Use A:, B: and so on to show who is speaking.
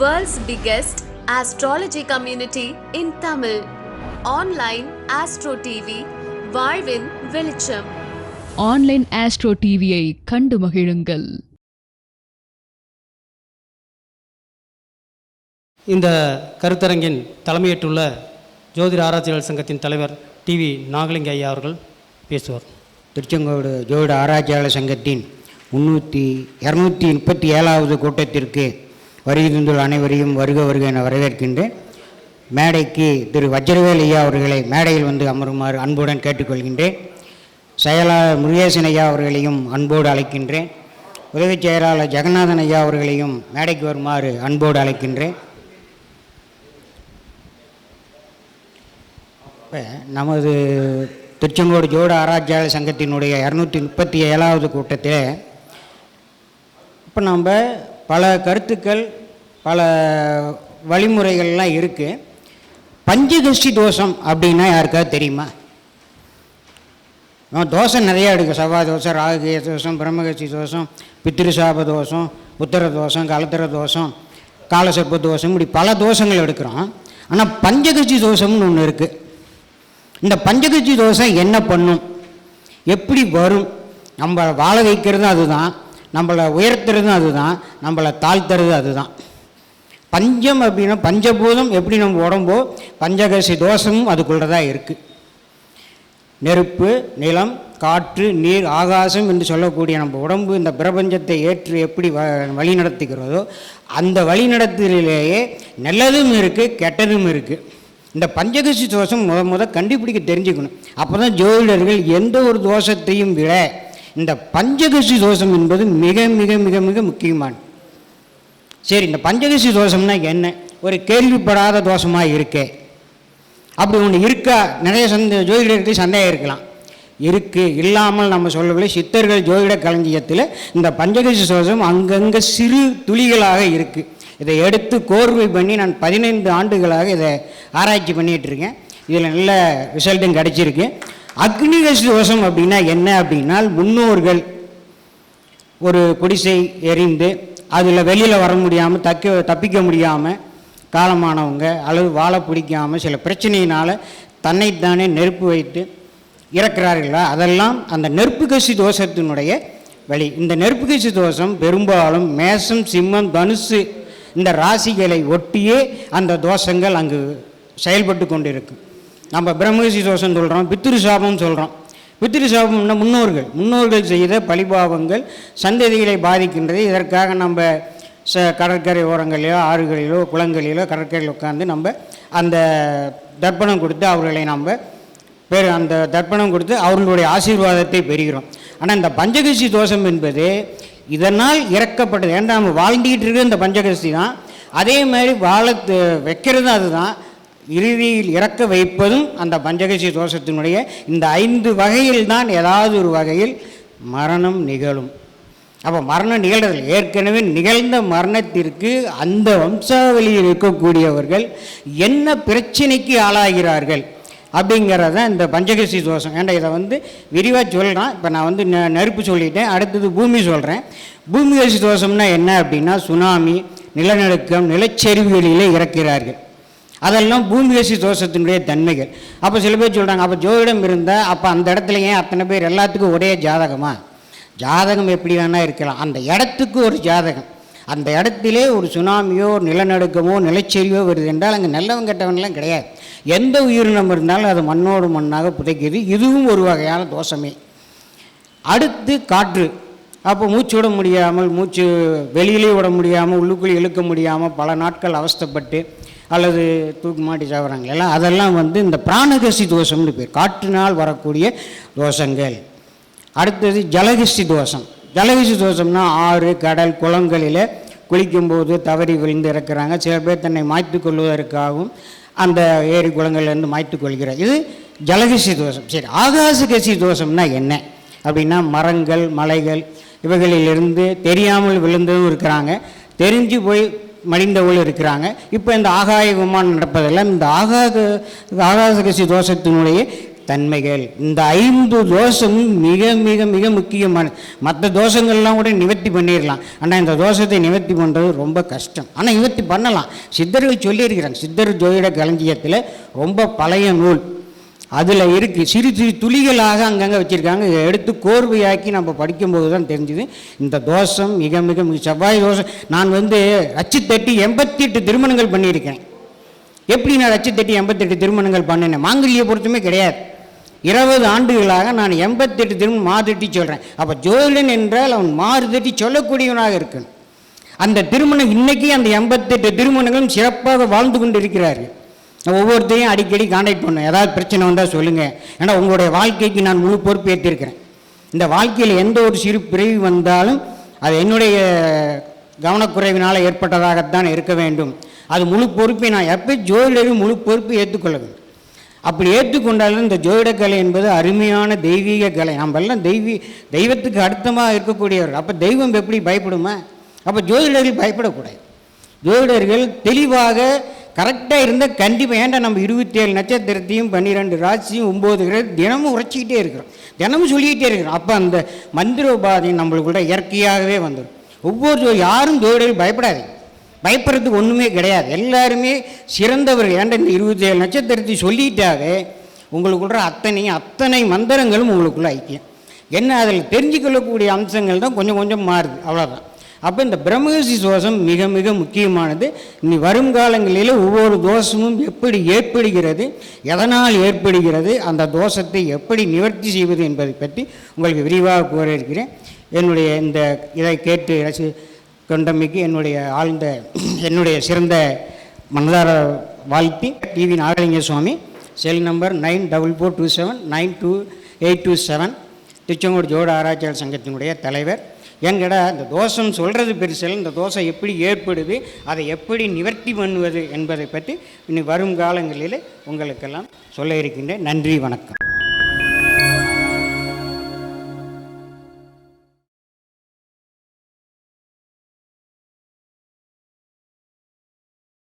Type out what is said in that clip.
A: World's biggest astrology community in Tamil. Online Astro TV, வாழ்வின் வெளிச்சம்.
B: Online astro டிவியை கண்டு மகிழுங்கள்.
C: இந்த கருத்தரங்கின் தலைமையேற்றுள்ள ஜோதிட ஆராய்ச்சியாளர் சங்கத்தின் தலைவர் டிவி நாகலிங்க ஐயா அவர்கள் பேசுவார்.
D: திருச்செங்கோடு ஜோதிட ஆராய்ச்சியாளர் சங்கத்தின் முன்னூற்றி இரநூத்தி முப்பத்தி ஏழாவது கூட்டத்திற்கு வருகை தந்துள்ள அனைவரையும் வருக வருக என வரவேற்கின்றேன். மேடைக்கு திரு வஜ்ரவேல் ஐயா அவர்களை மேடையில் வந்து அமருமாறு அன்புடன் கேட்டுக்கொள்கின்றேன். செயலாளர் முருகேசன் ஐயா அவர்களையும் அன்போடு அழைக்கின்றேன். உதவிச் செயலாளர் ஜெகநாதன் ஐயா அவர்களையும் மேடைக்கு வருமாறு அன்போடு அழைக்கின்றேன். இப்போ நமது திருச்செங்கோடு ஜோட ஆராய்ச்சியாளர் சங்கத்தினுடைய இரநூத்தி முப்பத்தி ஏழாவது கூட்டத்தில் இப்போ நம்ம பல கருத்துக்கள் பல வழிமுறைகள்லாம் இருக்குது பஞ்சகஷ்டி தோஷம் அப்படின்னா யாருக்காவது தெரியுமா? தோசை நிறையா எடுக்கும் செவ்வாய் தோசை ராகுகேய தோஷம் பிரம்மகட்சி தோஷம் பித்திருசாப தோஷம் உத்தர தோஷம் கலத்திர தோஷம் காலசர்ப்ப தோஷம் இப்படி பல தோஷங்கள் எடுக்கிறோம். ஆனால் பஞ்சகட்சி தோஷம்னு ஒன்று இருக்குது இந்த பஞ்சகட்சி தோஷம் என்ன பண்ணும்? எப்படி வரும்? நம்ம வாழ வைக்கிறதும் அதுதான். நம்மளை உயர்த்துறதும் அதுதான் நம்மளை தாழ்த்துறது அதுதான். பஞ்சம் அப்படின்னா பஞ்சபூதம் எப்படி நம்ம உடம்போ பஞ்சகசி தோஷமும் அதுக்குள்ளே தான் இருக்குது நெருப்பு நிலம் காற்று நீர் ஆகாசம் என்று சொல்லக்கூடிய நம்ம உடம்பு இந்த பிரபஞ்சத்தை ஏற்று எப்படி வ வழிநடத்துகிறதோ அந்த வழிநடத்தலிலேயே நல்லதும் இருக்குது கெட்டதும் இருக்குது இந்த பஞ்சகசி தோஷம் முத முத கண்டுபிடிக்க தெரிஞ்சுக்கணும். அப்போ தான் ஜோதிடர்கள் எந்த ஒரு தோஷத்தையும் விட இந்த பஞ்சகசி தோஷம் என்பது மிக மிக மிக மிக முக்கியமானது. சரி இந்த பஞ்சகசி தோஷம்னா என்ன? ஒரு கேள்விப்படாத தோஷமாக இருக்கே. அப்படி ஒன்று இருக்கா? நிறைய சந்த ஜோதிடர்களுக்கு சந்தேகம் இருக்கலாம். இருக்குது இல்லாமல் நம்ம சொல்லவில்லை. சித்தர்கள் ஜோதிட களஞ்சியத்தில் இந்த பஞ்சகசி தோஷம் அங்கங்கே சிறு துளிகளாக இருக்குது இதை எடுத்து கோர்வை பண்ணி நான் பதினைந்து ஆண்டுகளாக இதை ஆராய்ச்சி பண்ணிகிட்ருக்கேன் இதில் நல்ல ரிசல்ட்டும் கிடச்சிருக்கு. அக்னிகசி தோஷம் அப்படின்னா என்ன அப்படின்னா முன்னோர்கள் ஒரு குடிசை எரிந்து அதில் வெளியில் வர முடியாமல் தக்க தப்பிக்க முடியாமல் காலமானவங்க அல்லது வாழ பிடிக்காமல் சில பிரச்சனையினால் தன்னைத்தானே நெருப்பு வைத்து இறக்கிறார்களா? அதெல்லாம் அந்த நெருப்பு கசி தோஷத்தினுடைய வழி. இந்த நெருப்பு கசி தோஷம் பெரும்பாலும் மேசம் சிம்மம் தனுசு இந்த ராசிகளை ஒட்டியே அந்த தோஷங்கள் அங்கு செயல்பட்டு கொண்டிருக்கும். நம்ம பிரம்மகசி தோஷம் சொல்கிறோம் பித்திரு சாபம் சொல்கிறோம் பித்திரு சாபம்னா முன்னோர்கள். முன்னோர்கள் செய்த பழிபாவங்கள் சந்ததிகளை பாதிக்கின்றது. இதற்காக நம்ம ச கடற்கரை ஓரங்களிலோ ஆறுகளிலோ குளங்களிலோ கடற்கரையில் உட்காந்து நம்ம அந்த தர்ப்பணம் கொடுத்து அவர்களை நம்ம பேர் அந்த தர்ப்பணம் கொடுத்து அவர்களுடைய ஆசீர்வாதத்தை பெறுகிறோம். ஆனால் இந்த பஞ்சகசி தோஷம் என்பது இதனால் இறக்கப்பட்டது. ஏன்னா நம்ம வாழ்ந்துக்கிட்டு இருக்கிற இந்த பஞ்சகசி தான். அதே மாதிரி வாழ வைக்கிறதும் அதுதான். இறுதியில் இறக்க வைப்பதும் அந்த பஞ்சகசி தோஷத்தினுடைய இந்த ஐந்து வகையில் தான் ஏதாவது ஒரு வகையில் மரணம் நிகழும். அப்போ மரணம் நிகழ்றதில்லை. ஏற்கனவே நிகழ்ந்த மரணத்திற்கு அந்த வம்சாவளியில் இருக்கக்கூடியவர்கள் என்ன பிரச்சனைக்கு ஆளாகிறார்கள் அப்படிங்கிறத இந்த பஞ்சகசி தோஷம். ஏன்டா இதை வந்து விரிவாக சொல்கிறேன் இப்போ நான் வந்து நெ நெருப்பு சொல்லிட்டேன். அடுத்தது பூமி சொல்கிறேன் பூமிகசி தோஷம்னா என்ன அப்படின்னா சுனாமி நிலநடுக்கம் நிலச்சரிவுகளிலே இறக்கிறார்கள். அதெல்லாம் பூமிகசி தோஷத்தினுடைய தன்மைகள். அப்போ சில பேர் சொல்கிறாங்க அப்போ ஜோதிடம் இருந்தால் அப்போ அந்த இடத்துல ஏன் அத்தனை பேர் எல்லாத்துக்கும் ஒரே ஜாதகமா? ஜாதகம் எப்படி வேணால் இருக்கலாம். அந்த இடத்துக்கு ஒரு ஜாதகம். அந்த இடத்திலே ஒரு சுனாமியோ நிலநடுக்கமோ நிலச்சரிவோ வருது என்றால் அங்கே நல்லவன் கெட்டவன்லாம் கிடையாது. எந்த உயிரினம் இருந்தாலும் அது மண்ணோடு மண்ணாக புதைக்குது. இதுவும் ஒரு வகையான தோஷமே. அடுத்து காற்று. அப்போ மூச்சு விட முடியாமல் மூச்சு வெளியிலே விட முடியாமல் உள்ளுக்குள்ளே இழுக்க முடியாமல் பல நாட்கள் அவஸ்தப்பட்டு அல்லது தூக்கு மாட்டி சாப்பிட்றாங்க எல்லாம் அதெல்லாம் வந்து இந்த பிராணகசி தோஷம்னு பேர். காற்றினால் வரக்கூடிய தோஷங்கள். அடுத்தது ஜலகசி தோஷம். ஜலகசி தோஷம்னா ஆறு கடல் குளங்களில் குளிக்கும்போது தவறி விழுந்து இறக்குறாங்க. சில பேர் தன்னை மாய்த்து கொள்வதற்காகவும் அந்த ஏரி குளங்கள்லேருந்து மாய்த்து கொள்கிறார். இது ஜலகசி தோஷம். சரி ஆகாசகசி தோஷம்னா என்ன? அப்படின்னா மரங்கள் மலைகள் இவைகளிலிருந்து தெரியாமல் விழுந்ததும் இருக்கிறாங்க. தெரிஞ்சு போய் மடிந்தவங்களும் இருக்கிறாங்க. இப்போ இந்த ஆகாய விமானம் நடப்பதெல்லாம் இந்த ஆகாத ஆகாசகசி தோஷத்தினுடைய தன்மைகள். இந்த ஐந்து தோஷமும் மிக மிக மிக முக்கியமான மற்ற தோஷங்கள்லாம் கூட நிவர்த்தி பண்ணிடலாம் ஆனால் இந்த தோஷத்தை நிவர்த்தி பண்ணுறது ரொம்ப கஷ்டம். ஆனால் நிவர்த்தி பண்ணலாம். சித்தர்கள் சொல்லியிருக்கிறாங்க. சித்தர் ஜோதிட களஞ்சியத்தில் ரொம்ப பழைய நூல். அதில் இருக்குது சிறு சிறு துளிகளாக அங்கங்கே வச்சுருக்காங்க. இதை எடுத்து கோர்வையாக்கி நம்ம படிக்கும்போது தான் தெரிஞ்சுது. இந்த தோஷம் மிக மிக மிக செவ்வாய் தோஷம். நான் வந்து அச்சு தட்டி எண்பத்தி எட்டு திருமணங்கள் பண்ணியிருக்கேன் எப்படி நான் அச்சு தட்டி எண்பத்தெட்டு திருமணங்கள் பண்ணினேன்? மாங்கல்ய பொருத்தமே கிடையாது. இருபது ஆண்டுகளாக நான் எண்பத்தெட்டு திருமணம் மாதட்டி சொல்கிறேன் அப்போ ஜோதிடன் என்றால் அவன் மாறுதட்டி சொல்லக்கூடியவனாக இருக்கணும். அந்த திருமணம் இன்னைக்கு அந்த எண்பத்தெட்டு திருமணங்களும் சிறப்பாக வாழ்ந்து கொண்டு இருக்கிறார்கள் ஒவ்வொருத்தையும் அடிக்கடி காண்டாக்ட் பண்ணும் ஏதாவது பிரச்சனை வந்தால் சொல்லுங்கள் ஏன்னா உங்களுடைய வாழ்க்கைக்கு நான் முழு பொறுப்பு ஏற்றிருக்கிறேன் இந்த வாழ்க்கையில் எந்த ஒரு சிறு பிறவி வந்தாலும் அது என்னுடைய கவனக்குறைவினால் ஏற்பட்டதாகத்தான் இருக்க வேண்டும். அது முழு பொறுப்பை நான் எப்போ ஜோதிடரும் முழு பொறுப்பை ஏற்றுக்கொள்ள வேண்டும் அப்படி ஏற்றுக்கொண்டாலும் இந்த ஜோதிடக்கலை என்பது அருமையான தெய்வீக கலை. நம்ம எல்லாம் தெய்வீ தெய்வத்துக்கு அடுத்தமாக இருக்கக்கூடியவர்கள். அப்போ தெய்வம் எப்படி பயப்படுமா? அப்போ ஜோதிடர்கள் பயப்படக்கூடாது. ஜோதிடர்கள் தெளிவாக கரெக்டாக இருந்தால் கண்டிப்பாக ஏன்டா நம்ம இருபத்தி ஏழு நட்சத்திரத்தையும் பன்னிரெண்டு ராசியும் ஒம்பது கிரகம் தினமும் உரைச்சிக்கிட்டே இருக்கிறோம். தினமும் சொல்லிக்கிட்டே இருக்கிறோம். அப்போ அந்த மந்திரோபாதி நம்மளுக்குள்ள இயற்கையாகவே வந்துடும் ஒவ்வொரு யாரும் ஜோதிடர்கள் பயப்படாதீங்க. பயப்படுறதுக்கு ஒன்றுமே கிடையாது. எல்லாருமே சிறந்தவர்கள். ஏன்டா இந்த இருபத்தி ஏழு நட்சத்திரத்தை சொல்லிட்டாவே உங்களுக்குள்ள அத்தனை அத்தனை மந்திரங்களும் உங்களுக்குள்ள ஐக்கியம். என்ன அதில் தெரிஞ்சுக்கொள்ளக்கூடிய அம்சங்கள் தான் கொஞ்சம் கொஞ்சம் மாறுது. அவ்வளோதான் அப்போ இந்த பிரம்மகசி தோஷம் மிக மிக முக்கியமானது. இனி வருங்காலங்களில் ஒவ்வொரு தோஷமும் எப்படி ஏற்படுகிறது எதனால் ஏற்படுகிறது அந்த தோஷத்தை எப்படி நிவர்த்தி செய்வது என்பதை பற்றி உங்களுக்கு விரிவாக கூற இருக்கிறேன். என்னுடைய இந்த இதை கேட்டு ரசி கொண்டமைக்கு என்னுடைய ஆழ்ந்த என்னுடைய சிறந்த மனதார வாழ்த்தி TV Nagalinga Swamy cell number nine double four two seven nine two eight two seven Tiruchengode ஜோட ஆராய்ச்சியாளர் சங்கத்தினுடைய தலைவர் எங்கடா இந்த தோஷம் சொல்கிறது பெருசில் இந்த தோஷம் எப்படி ஏற்படுது அதை எப்படி நிவர்த்தி பண்ணுவது என்பதை பற்றி இனி வரும் காலங்களில் உங்களுக்கெல்லாம் சொல்ல இருக்கின்ற நன்றி வணக்கம்.